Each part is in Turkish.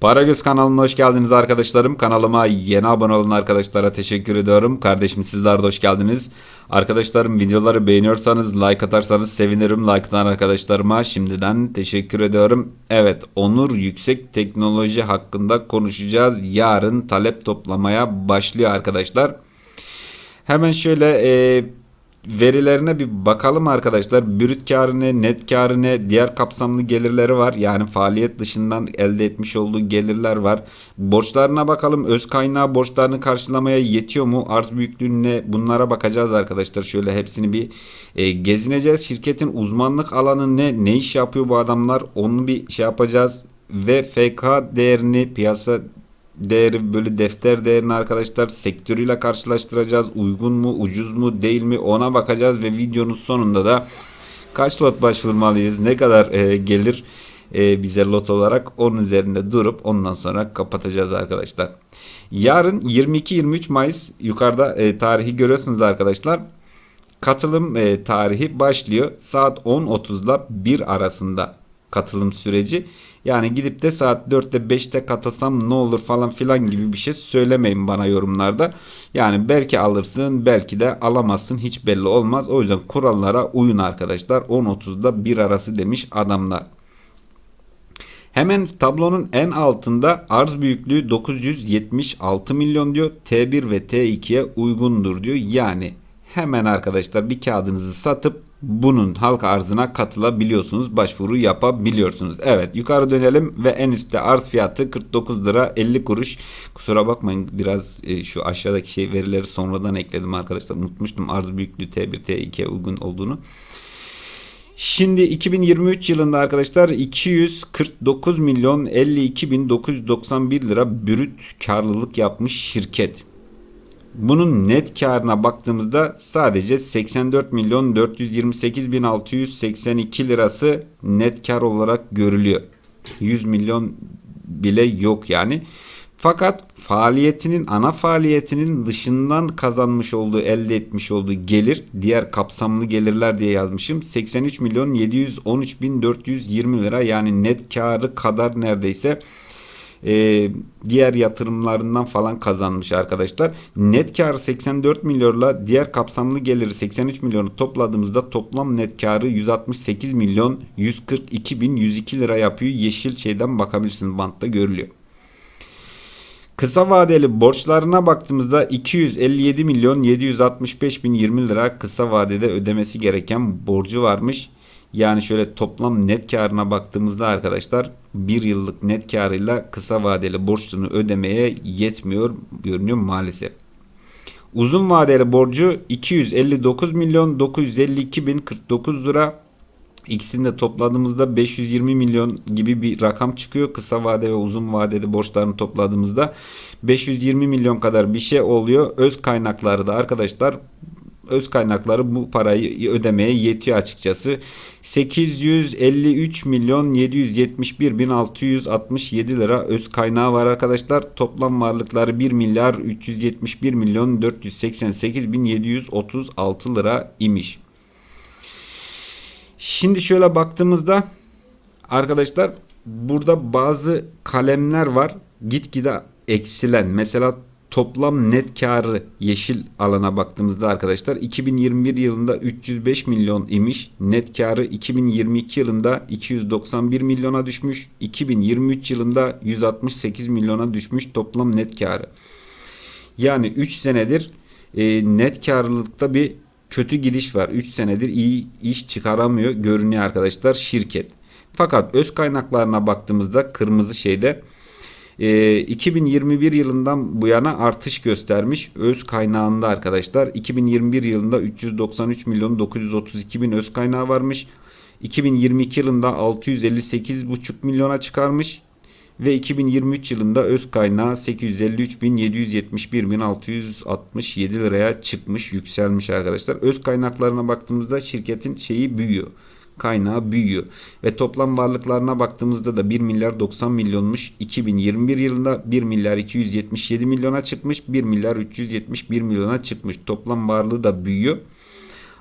Paragöz kanalına hoş geldiniz arkadaşlarım. Kanalıma yeni abone olan arkadaşlara teşekkür ediyorum. Kardeşim sizler de hoş geldiniz. Arkadaşlarım videoları beğeniyorsanız like atarsanız sevinirim. Like atan arkadaşlarıma şimdiden teşekkür ediyorum. Evet Onur Yüksek Teknoloji hakkında konuşacağız. Yarın talep toplamaya başlıyor arkadaşlar. Hemen şöyle e, verilerine bir bakalım arkadaşlar. Brüt karı ne, net karı ne, diğer kapsamlı gelirleri var. Yani faaliyet dışından elde etmiş olduğu gelirler var. Borçlarına bakalım. Öz kaynağı borçlarını karşılamaya yetiyor mu? Arz büyüklüğü ne? Bunlara bakacağız arkadaşlar. Şöyle hepsini bir e, gezineceğiz. Şirketin uzmanlık alanı ne? Ne iş yapıyor bu adamlar? Onu bir şey yapacağız. Ve FK değerini piyasa değeri böyle defter değerini arkadaşlar sektörüyle karşılaştıracağız. Uygun mu, ucuz mu, değil mi ona bakacağız ve videonun sonunda da kaç lot başvurmalıyız, ne kadar e, gelir e, bize lot olarak onun üzerinde durup ondan sonra kapatacağız arkadaşlar. Yarın 22-23 Mayıs yukarıda e, tarihi görüyorsunuz arkadaşlar. Katılım e, tarihi başlıyor. Saat 10.30 ile 1 arasında katılım süreci. Yani gidip de saat 4'te 5'te katılsam ne olur falan filan gibi bir şey söylemeyin bana yorumlarda. Yani belki alırsın belki de alamazsın hiç belli olmaz. O yüzden kurallara uyun arkadaşlar. 10.30'da 1 arası demiş adamlar. Hemen tablonun en altında arz büyüklüğü 976 milyon diyor. T1 ve T2'ye uygundur diyor. Yani hemen arkadaşlar bir kağıdınızı satıp bunun halka arzına katılabiliyorsunuz. Başvuru yapabiliyorsunuz. Evet yukarı dönelim ve en üstte arz fiyatı 49 lira 50 kuruş. Kusura bakmayın biraz e, şu aşağıdaki şey verileri sonradan ekledim arkadaşlar. Unutmuştum arz büyüklüğü T1 T2'ye uygun olduğunu. Şimdi 2023 yılında arkadaşlar 249 milyon 52 bin 991 lira brüt karlılık yapmış şirket. Bunun net karına baktığımızda sadece 84 milyon 428 bin 682 lirası net kar olarak görülüyor. 100 milyon bile yok yani. Fakat faaliyetinin ana faaliyetinin dışından kazanmış olduğu elde etmiş olduğu gelir diğer kapsamlı gelirler diye yazmışım 83 milyon 713 bin 420 lira yani net karı kadar neredeyse e, diğer yatırımlarından falan kazanmış arkadaşlar. Net karı 84 milyonla diğer kapsamlı geliri 83 milyonu topladığımızda toplam net karı 168 milyon 142 bin 102 lira yapıyor. Yeşil şeyden bakabilirsiniz bantta görülüyor. Kısa vadeli borçlarına baktığımızda 257 milyon 765 bin 20 lira kısa vadede ödemesi gereken borcu varmış. Yani şöyle toplam net karına baktığımızda arkadaşlar bir yıllık net karıyla kısa vadeli borçlarını ödemeye yetmiyor görünüyor maalesef. Uzun vadeli borcu 259 milyon 952 bin 49 lira. İkisini de topladığımızda 520 milyon gibi bir rakam çıkıyor. Kısa vade ve uzun vadeli borçlarını topladığımızda 520 milyon kadar bir şey oluyor. Öz kaynakları da arkadaşlar öz kaynakları bu parayı ödemeye yetiyor açıkçası. 853 milyon 771 bin 667 lira öz kaynağı var arkadaşlar. Toplam varlıkları 1 milyar 371 milyon 488 bin 736 lira imiş. Şimdi şöyle baktığımızda arkadaşlar burada bazı kalemler var. Gitgide eksilen. Mesela toplam net karı yeşil alana baktığımızda arkadaşlar 2021 yılında 305 milyon imiş. Net karı 2022 yılında 291 milyona düşmüş. 2023 yılında 168 milyona düşmüş toplam net karı. Yani 3 senedir e, net karlılıkta bir kötü gidiş var. 3 senedir iyi iş çıkaramıyor görünüyor arkadaşlar şirket. Fakat öz kaynaklarına baktığımızda kırmızı şeyde e, 2021 yılından bu yana artış göstermiş öz kaynağında arkadaşlar. 2021 yılında 393 milyon 932 bin öz kaynağı varmış. 2022 yılında 658,5 milyona çıkarmış ve 2023 yılında öz kaynağı 853.771.667 liraya çıkmış, yükselmiş arkadaşlar. Öz kaynaklarına baktığımızda şirketin şeyi büyüyor. Kaynağı büyüyor. Ve toplam varlıklarına baktığımızda da 1 milyar 90 milyonmuş. 2021 yılında 1 milyar 277 milyona çıkmış. 1 milyar 371 milyona çıkmış. Toplam varlığı da büyüyor.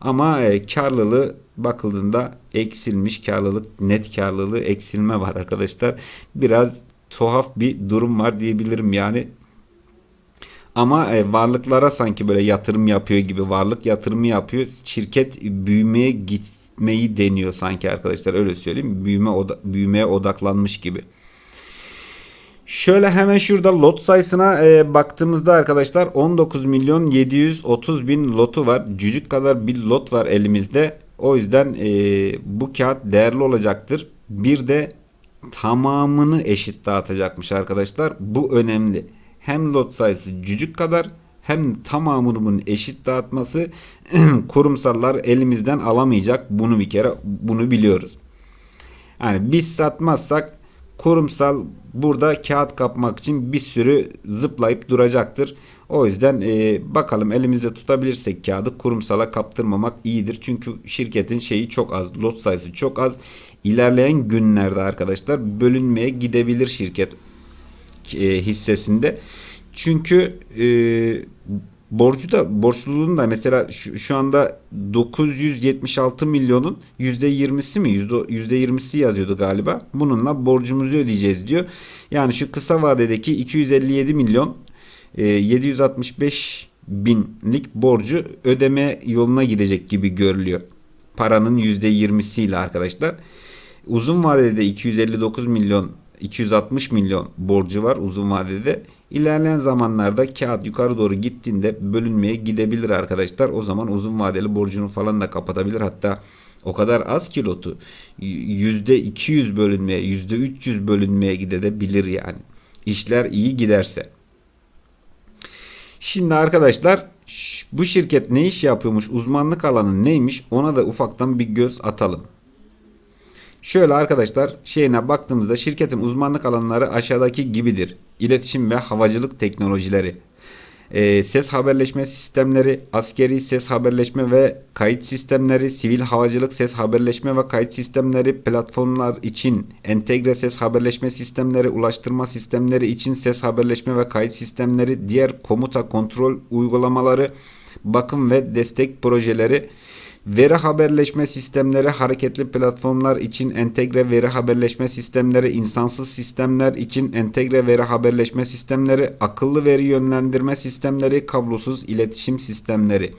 Ama e, karlılığı bakıldığında eksilmiş karlılık net karlılığı eksilme var arkadaşlar. Biraz tuhaf bir durum var diyebilirim yani. Ama e, varlıklara sanki böyle yatırım yapıyor gibi varlık yatırımı yapıyor. Şirket büyümeye gitmeyi deniyor sanki arkadaşlar öyle söyleyeyim. Büyüme oda- büyümeye odaklanmış gibi. Şöyle hemen şurada lot sayısına e, baktığımızda arkadaşlar 19 milyon 730 bin lotu var. Cücük kadar bir lot var elimizde. O yüzden e, bu kağıt değerli olacaktır. Bir de tamamını eşit dağıtacakmış arkadaşlar. Bu önemli. Hem lot sayısı cücük kadar hem tamamının eşit dağıtması kurumsallar elimizden alamayacak. Bunu bir kere bunu biliyoruz. Yani biz satmazsak kurumsal burada kağıt kapmak için bir sürü zıplayıp duracaktır. O yüzden e, bakalım elimizde tutabilirsek kağıdı kurumsala kaptırmamak iyidir. Çünkü şirketin şeyi çok az, lot sayısı çok az. İlerleyen günlerde arkadaşlar bölünmeye gidebilir şirket e, hissesinde. Çünkü e, borcu da borçluluğun da mesela şu, şu anda 976 milyonun %20'si mi yüzde 20'si yazıyordu galiba. Bununla borcumuzu ödeyeceğiz diyor. Yani şu kısa vadedeki 257 milyon e, 765 binlik borcu ödeme yoluna gidecek gibi görülüyor. Paranın %20'siyle arkadaşlar. Uzun vadede 259 milyon 260 milyon borcu var uzun vadede. İlerleyen zamanlarda kağıt yukarı doğru gittiğinde bölünmeye gidebilir arkadaşlar. O zaman uzun vadeli borcunu falan da kapatabilir. Hatta o kadar az ki lotu %200 bölünmeye, %300 bölünmeye gidebilir yani. İşler iyi giderse. Şimdi arkadaşlar bu şirket ne iş yapıyormuş, uzmanlık alanı neymiş ona da ufaktan bir göz atalım. Şöyle arkadaşlar şeyine baktığımızda şirketin uzmanlık alanları aşağıdaki gibidir. İletişim ve havacılık teknolojileri, e, ses haberleşme sistemleri, askeri ses haberleşme ve kayıt sistemleri, sivil havacılık ses haberleşme ve kayıt sistemleri, platformlar için entegre ses haberleşme sistemleri, ulaştırma sistemleri için ses haberleşme ve kayıt sistemleri, diğer komuta kontrol uygulamaları, bakım ve destek projeleri, Veri haberleşme sistemleri, hareketli platformlar için entegre veri haberleşme sistemleri, insansız sistemler için entegre veri haberleşme sistemleri, akıllı veri yönlendirme sistemleri, kablosuz iletişim sistemleri.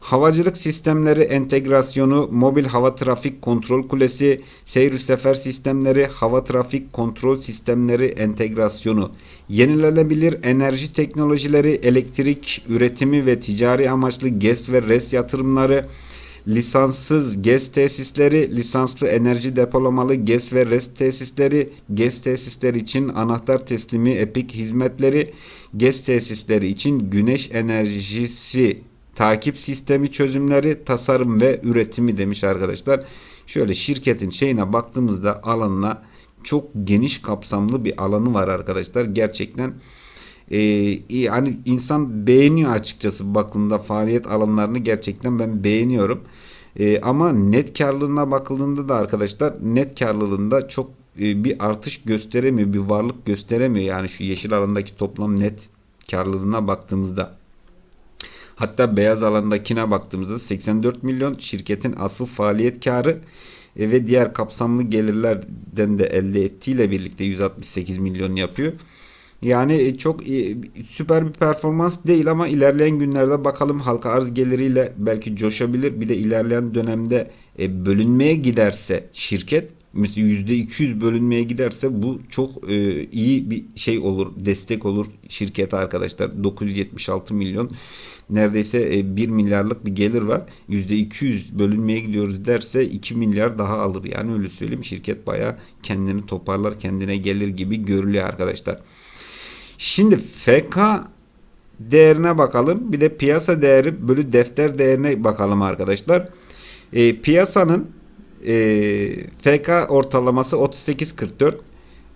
Havacılık sistemleri entegrasyonu, mobil hava trafik kontrol kulesi, seyir sefer sistemleri, hava trafik kontrol sistemleri entegrasyonu, yenilenebilir enerji teknolojileri, elektrik üretimi ve ticari amaçlı GES ve RES yatırımları, lisanssız GES tesisleri, lisanslı enerji depolamalı GES ve RES tesisleri, GES tesisleri için anahtar teslimi EPIK hizmetleri, GES tesisleri için güneş enerjisi takip sistemi çözümleri, tasarım ve üretimi demiş arkadaşlar. Şöyle şirketin şeyine baktığımızda alanına çok geniş kapsamlı bir alanı var arkadaşlar. Gerçekten e, yani insan beğeniyor açıkçası bakımda faaliyet alanlarını gerçekten ben beğeniyorum. E, ama net karlılığına bakıldığında da arkadaşlar net karlılığında çok e, bir artış gösteremiyor, bir varlık gösteremiyor. Yani şu yeşil alandaki toplam net karlılığına baktığımızda. Hatta beyaz alandakine baktığımızda 84 milyon şirketin asıl faaliyet karı e, ve diğer kapsamlı gelirlerden de elde ettiğiyle birlikte 168 milyon yapıyor. Yani e, çok e, süper bir performans değil ama ilerleyen günlerde bakalım halka arz geliriyle belki coşabilir. Bir de ilerleyen dönemde e, bölünmeye giderse şirket mesela %200 bölünmeye giderse bu çok iyi bir şey olur, destek olur şirkete arkadaşlar. 976 milyon neredeyse 1 milyarlık bir gelir var. %200 bölünmeye gidiyoruz derse 2 milyar daha alır. Yani öyle söyleyeyim şirket baya kendini toparlar, kendine gelir gibi görülüyor arkadaşlar. Şimdi FK değerine bakalım. Bir de piyasa değeri bölü defter değerine bakalım arkadaşlar. E, piyasanın e, FK ortalaması 38.44.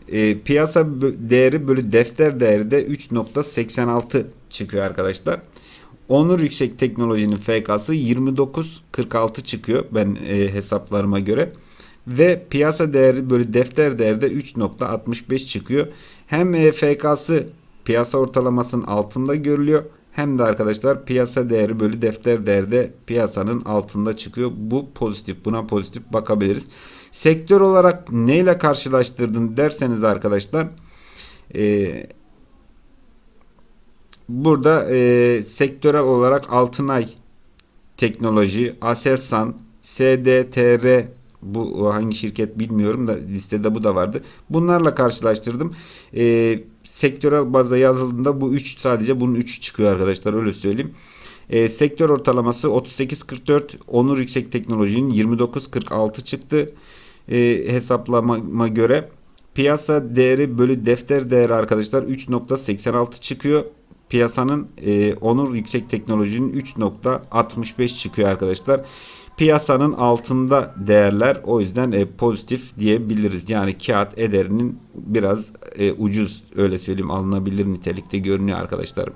E, piyasa değeri bölü defter değeri de 3.86 çıkıyor arkadaşlar. Onur Yüksek Teknoloji'nin FK'sı 29.46 çıkıyor ben e, hesaplarıma göre. Ve piyasa değeri bölü defter değeri de 3.65 çıkıyor. Hem FK'sı piyasa ortalamasının altında görülüyor. Hem de arkadaşlar piyasa değeri bölü defter değeri de piyasanın altında çıkıyor. Bu pozitif. Buna pozitif bakabiliriz. Sektör olarak neyle karşılaştırdın derseniz arkadaşlar E, burada e, sektörel olarak Altınay Teknoloji, Aselsan, SDTR bu hangi şirket bilmiyorum da listede bu da vardı. Bunlarla karşılaştırdım. E, sektörel baza yazıldığında bu 3 sadece bunun 3'ü çıkıyor arkadaşlar öyle söyleyeyim. E, sektör ortalaması 38.44 Onur Yüksek Teknoloji'nin 29.46 çıktı e, hesaplama göre. Piyasa değeri bölü defter değeri arkadaşlar 3.86 çıkıyor. Piyasanın e, Onur Yüksek Teknoloji'nin 3.65 çıkıyor arkadaşlar. Piyasanın altında değerler o yüzden e, pozitif diyebiliriz. Yani kağıt ederinin biraz e, ucuz öyle söyleyeyim alınabilir nitelikte görünüyor arkadaşlar.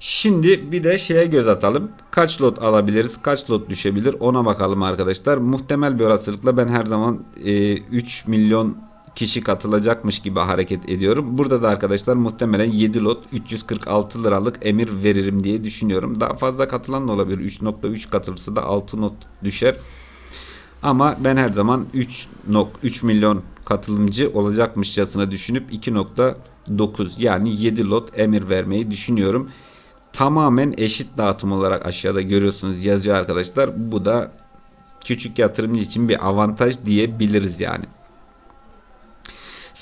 Şimdi bir de şeye göz atalım. Kaç lot alabiliriz? Kaç lot düşebilir? Ona bakalım arkadaşlar. Muhtemel bir olasılıkla ben her zaman e, 3 milyon kişi katılacakmış gibi hareket ediyorum. Burada da arkadaşlar muhtemelen 7 lot 346 liralık emir veririm diye düşünüyorum. Daha fazla katılan da olabilir. 3.3 katılırsa da 6 not düşer. Ama ben her zaman 3, 3 milyon katılımcı olacakmışçasına düşünüp 2.9 yani 7 lot emir vermeyi düşünüyorum tamamen eşit dağıtım olarak aşağıda görüyorsunuz yazıyor arkadaşlar. Bu da küçük yatırımcı için bir avantaj diyebiliriz yani.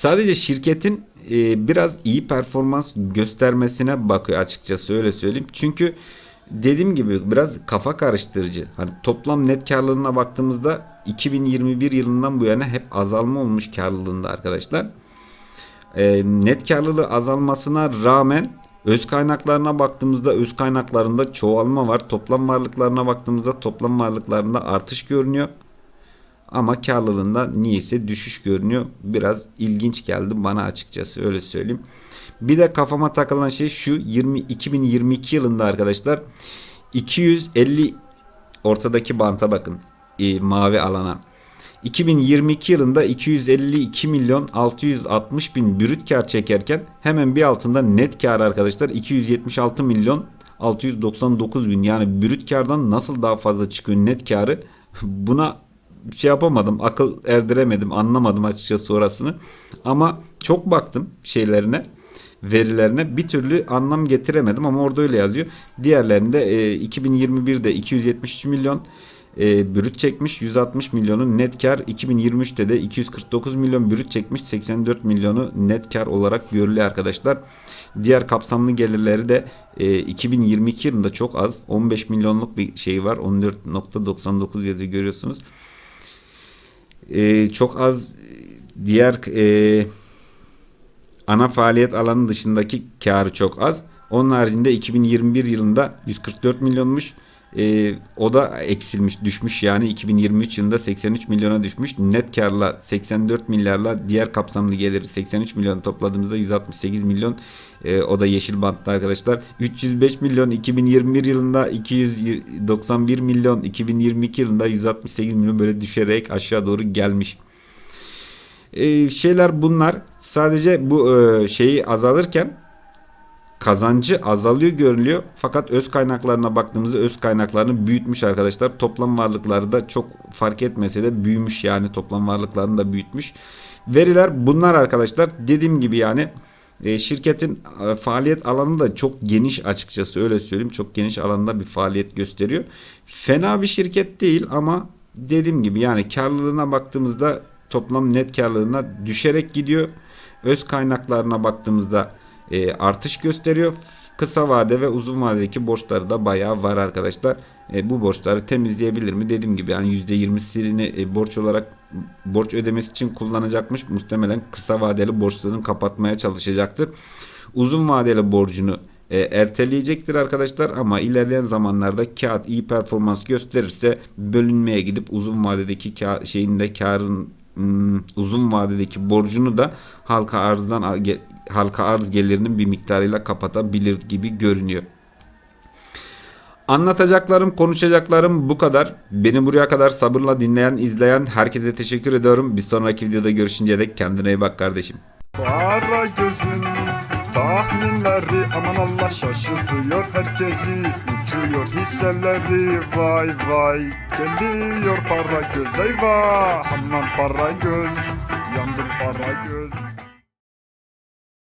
Sadece şirketin e, biraz iyi performans göstermesine bakıyor açıkçası öyle söyleyeyim. Çünkü dediğim gibi biraz kafa karıştırıcı. Hani toplam net karlılığına baktığımızda 2021 yılından bu yana hep azalma olmuş karlılığında arkadaşlar. E, net karlılığı azalmasına rağmen Öz kaynaklarına baktığımızda öz kaynaklarında çoğalma var. Toplam varlıklarına baktığımızda toplam varlıklarında artış görünüyor. Ama karlılığında niyeyse düşüş görünüyor. Biraz ilginç geldi bana açıkçası öyle söyleyeyim. Bir de kafama takılan şey şu 20 2022 yılında arkadaşlar 250 ortadaki banta bakın e, mavi alana 2022 yılında 252 milyon 660 bin brüt kar çekerken hemen bir altında net kar arkadaşlar 276 milyon 699 bin yani brüt kardan nasıl daha fazla çıkıyor net karı buna şey yapamadım akıl erdiremedim anlamadım açıkçası orasını ama çok baktım şeylerine verilerine bir türlü anlam getiremedim ama orada öyle yazıyor. Diğerlerinde e, 2021'de 273 milyon e, brüt çekmiş 160 milyonu net kar 2023'te de 249 milyon brüt çekmiş 84 milyonu net kar olarak görülüyor arkadaşlar. Diğer kapsamlı gelirleri de e, 2022 yılında çok az 15 milyonluk bir şey var 14.99 yazıyor görüyorsunuz. E, çok az diğer e, ana faaliyet alanı dışındaki karı çok az. Onun haricinde 2021 yılında 144 milyonmuş. E, o da eksilmiş düşmüş yani 2023 yılında 83 milyona düşmüş. Net karla 84 milyarla diğer kapsamlı geliri 83 milyon topladığımızda 168 milyon e, o da yeşil bantta arkadaşlar. 305 milyon 2021 yılında 291 milyon 2022 yılında 168 milyon böyle düşerek aşağı doğru gelmiş. E, şeyler bunlar sadece bu e, şeyi azalırken kazancı azalıyor görülüyor. Fakat öz kaynaklarına baktığımızda öz kaynaklarını büyütmüş arkadaşlar. Toplam varlıkları da çok fark etmese de büyümüş yani toplam varlıklarını da büyütmüş. Veriler bunlar arkadaşlar. Dediğim gibi yani e, şirketin e, faaliyet alanı da çok geniş açıkçası öyle söyleyeyim. Çok geniş alanda bir faaliyet gösteriyor. Fena bir şirket değil ama dediğim gibi yani karlılığına baktığımızda toplam net karlılığına düşerek gidiyor. Öz kaynaklarına baktığımızda e, artış gösteriyor. Kısa vade ve uzun vadedeki borçları da bayağı var arkadaşlar. E, bu borçları temizleyebilir mi? Dediğim gibi yani %20'sini e, borç olarak borç ödemesi için kullanacakmış. Muhtemelen kısa vadeli borçlarını kapatmaya çalışacaktır. Uzun vadeli borcunu e, erteleyecektir arkadaşlar ama ilerleyen zamanlarda kağıt iyi performans gösterirse bölünmeye gidip uzun vadedeki ka şeyinde karın hmm, uzun vadedeki borcunu da halka arzdan halka arz gelirinin bir miktarıyla kapatabilir gibi görünüyor. Anlatacaklarım, konuşacaklarım bu kadar. Beni buraya kadar sabırla dinleyen, izleyen herkese teşekkür ediyorum. Bir sonraki videoda görüşünceye dek kendine iyi bak kardeşim. Para gözün tahminleri aman Allah şaşırtıyor herkesi Uçuyor hisseleri vay vay Geliyor para göz eyvah Aman para göz yandım para göz